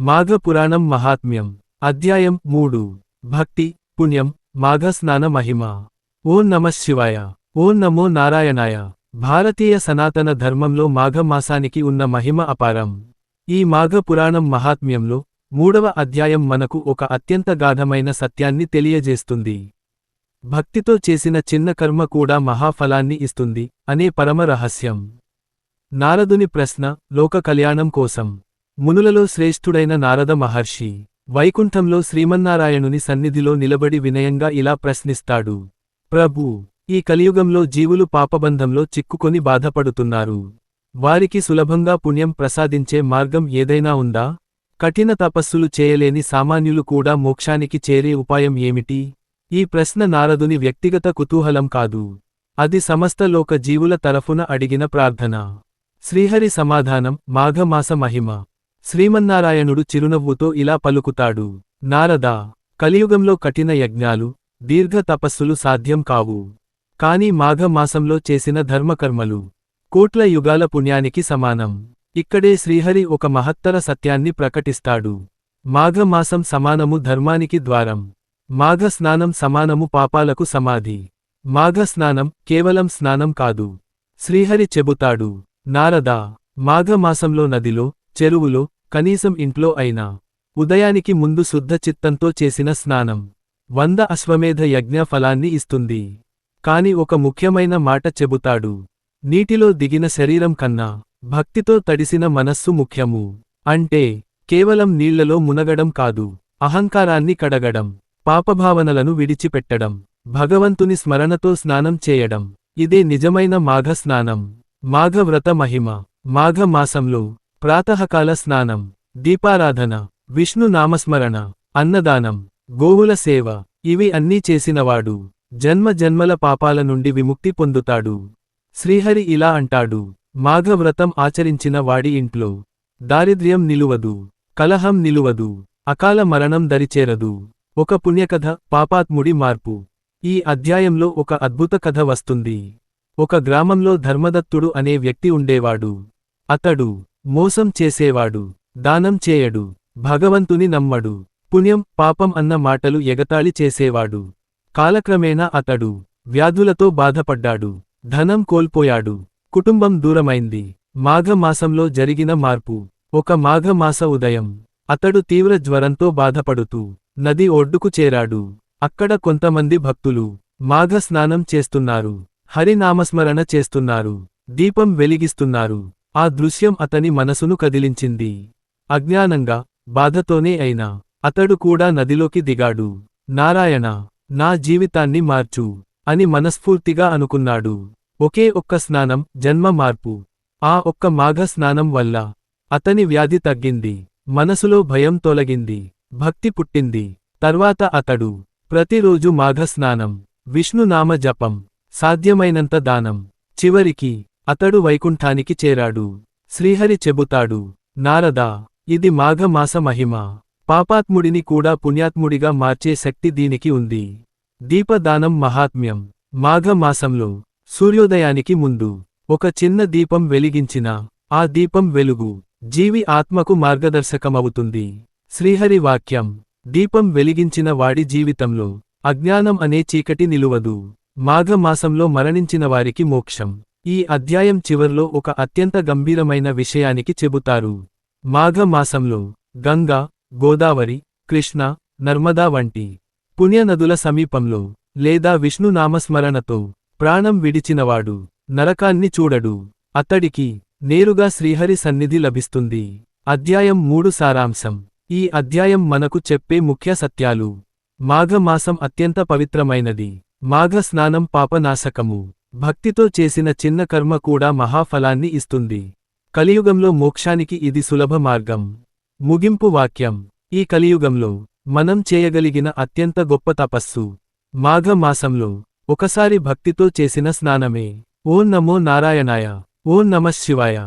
మాఘ పురాణం మహాత్మ్యం. అధ్యాయం మూడు. భక్తి పుణ్యం మాఘస్నాన మహిమ. ఓం నమ శివాయ. ఓం నమో నారాయణాయ. భారతీయ సనాతన ధర్మంలో మాఘ మాసానికి ఉన్న మహిమ అపారం. ఈ మాఘ పురాణం మహాత్మ్యంలో మూడవ అధ్యాయం మనకు ఒక అత్యంత గాఢమైన సత్యాన్ని తెలియజేస్తుంది. భక్తితో చేసిన చిన్న కర్మ కూడా మహాఫలాన్ని ఇస్తుంది అనే పరమ రహస్యం. నారదుని ప్రశ్న లోక కళ్యాణం కోసం. మునులలో శ్రేష్ఠుడైన నారద మహర్షి వైకుంఠంలో శ్రీమన్నారాయణుని సన్నిధిలో నిలబడి వినయంగా ఇలా ప్రశ్నిస్తాడు. ప్రభూ ఈ కలియుగంలో జీవులు పాపబంధంలో చిక్కుకొని బాధపడుతున్నారు. వారికి సులభంగా పుణ్యం ప్రసాదించే మార్గం ఏదైనా ఉందా? కఠిన తపస్సులు చేయలేని సామాన్యులు కూడా మోక్షానికి చేరే ఉపాయం ఏమిటి? ఈ ప్రశ్న నారదుని వ్యక్తిగత కుతూహలం కాదు. అది సమస్త లోక జీవుల తరఫున అడిగిన ప్రార్థన. శ్రీహరి సమాధానం మాఘమాస మహిమ. శ్రీమన్నారాయణుడు చిరునవ్వుతో ఇలా పలుకుతాడు. నారదా కలియుగంలో కఠిన యజ్ఞాలు దీర్ఘ తపస్సులు సాధ్యం కావు. కాని మాఘమాసంలో చేసిన ధర్మకర్మలు కోట్ల యుగాల పుణ్యానికి సమానం. ఇక్కడే శ్రీహరి ఒక మహత్తర సత్యాన్ని ప్రకటిస్తాడు. మాఘమాసం సమానము ధర్మానికి ద్వారం. మాఘ స్నానం సమానము పాపాలకు సమాధి. మాఘ స్నానం కేవలం స్నానం కాదు. శ్రీహరి చెబుతాడు. నారదా మాఘమాసంలో నదిలో చెరువులో కనీసం ఇంట్లో అయినా ఉదయానికి ముందు శుద్ధ చిత్తంతో చేసిన స్నానం వంద అశ్వమేధ యజ్ఞ ఫలాన్ని ఇస్తుంది. కాని ఒక ముఖ్యమైన మాట చెబుతాడు. నీటిలో దిగిన శరీరం కన్నా భక్తితో తడిసిన మనస్సు ముఖ్యము. అంటే కేవలం నీళ్ళలో మునగడం కాదు అహంకారాన్ని కడగడం పాపభావనలను విడిచిపెట్టడం భగవంతుని స్మరణతో స్నానం చేయడం. ఇదే నిజమైన మాఘ స్నానం మాఘవ్రత మహిమ. మాఘ మాసంలో ప్రాతకాల స్నానం దీపారాధన విష్ణు నామస్మరణ అన్నదానం గోవుల సేవ ఇవి అన్నీ చేసినవాడు జన్మ జన్మల పాపాల నుండి విముక్తి పొందుతాడు. శ్రీహరి ఇలా అంటాడు మాఘవ్రతం ఆచరించిన వాడి ఇంట్లో దారిద్ర్యం నిలువదు కలహం నిలువదు అకాల మరణం దరిచేరదు. ఒక పుణ్యకథ పాపాత్ముడి మార్పు. ఈ అధ్యాయంలో ఒక అద్భుత కథ వస్తుంది. ఒక గ్రామంలో ధర్మదత్తుడు అనే వ్యక్తి ఉండేవాడు. అతడు మోసం చేసేవాడు దానం చేయడు భగవంతుని నమ్మడు పుణ్యం పాపం అన్న మాటలు ఎగతాళి చేసేవాడు. కాలక్రమేణా అతడు వ్యాధులతో బాధపడ్డాడు ధనం కోల్పోయాడు కుటుంబం దూరమైంది. మాఘమాసంలో జరిగిన మార్పు ఒక మాఘమాస ఉదయం అతడు తీవ్ర జ్వరంతో బాధపడుతూ నది ఒడ్డుకు చేరాడు. అక్కడ కొంతమంది భక్తులు మాఘ స్నానం చేస్తున్నారు హరినామస్మరణ చేస్తున్నారు దీపం వెలిగిస్తున్నారు. ఆ దృశ్యం అతని మనసును కదిలించింది. అజ్ఞానంగా బాధతోనే అయినా అతడు కూడా నదిలోకి దిగాడు. నారాయణ నా జీవితాన్ని మార్చు అని మనస్ఫూర్తిగా అనుకున్నాడు. ఒకే ఒక్క స్నానం జన్మ మార్పు. ఆ ఒక్క మాఘ స్నానం వల్ల అతని వ్యాధి తగ్గింది. మనసులో భయం తొలగింది. భక్తి పుట్టింది. తర్వాత అతడు ప్రతిరోజు మాఘ స్నానం విష్ణునామ జపం సాధ్యమైనంత దానం. చివరికి అతడు వైకుంఠానికి చేరాడు. శ్రీహరి చెబుతాడు నారదా ఇది మాఘమాస మహిమ. పాపాత్ముడిని కూడా పుణ్యాత్ముడిగా మార్చే శక్తి దీనికి ఉంది. దీపదానం మహాత్మ్యం. మాఘమాసంలో సూర్యోదయానికి ముందు ఒక చిన్న దీపం వెలిగించిన ఆ దీపం వెలుగు జీవి ఆత్మకు మార్గదర్శకమవుతుంది. శ్రీహరి వాక్యం దీపం వెలిగించిన వాడి జీవితంలో అజ్ఞానం అనే చీకటి నిలువదు. మాఘమాసంలో మరణించిన వారికి మోక్షం. ఈ అధ్యాయం చివర్లో ఒక అత్యంత గంభీరమైన విషయానికి చెబుతారు. మాఘమాసంలో గంగా గోదావరి కృష్ణ నర్మదా వంటి పుణ్యనదుల సమీపంలో లేదా విష్ణునామస్మరణతో ప్రాణం విడిచినవాడు నరకాన్ని చూడడు. అతడికి నేరుగా శ్రీహరి సన్నిధి లభిస్తుంది. అధ్యాయం మూడు సారాంశం. ఈ అధ్యాయం మనకు చెప్పే ముఖ్య సత్యాలు. మాఘమాసం అత్యంత పవిత్రమైనది. మాఘ స్నానం పాపనాశకము. భక్తితో చేసిన చిన్న కర్మ కూడా మహాఫలాన్ని ఇస్తుంది. కలియుగంలో మోక్షానికి ఇది సులభ మార్గం. ముగింపు వాక్యం. ఈ కలియుగంలో మనం చేయగలిగిన అత్యంత గొప్ప తపస్సు. మాఘమాసంలో ఒకసారి భక్తితో చేసిన స్నానమే. ఓం నమో నారాయణాయ. ఓం నమః శివాయ.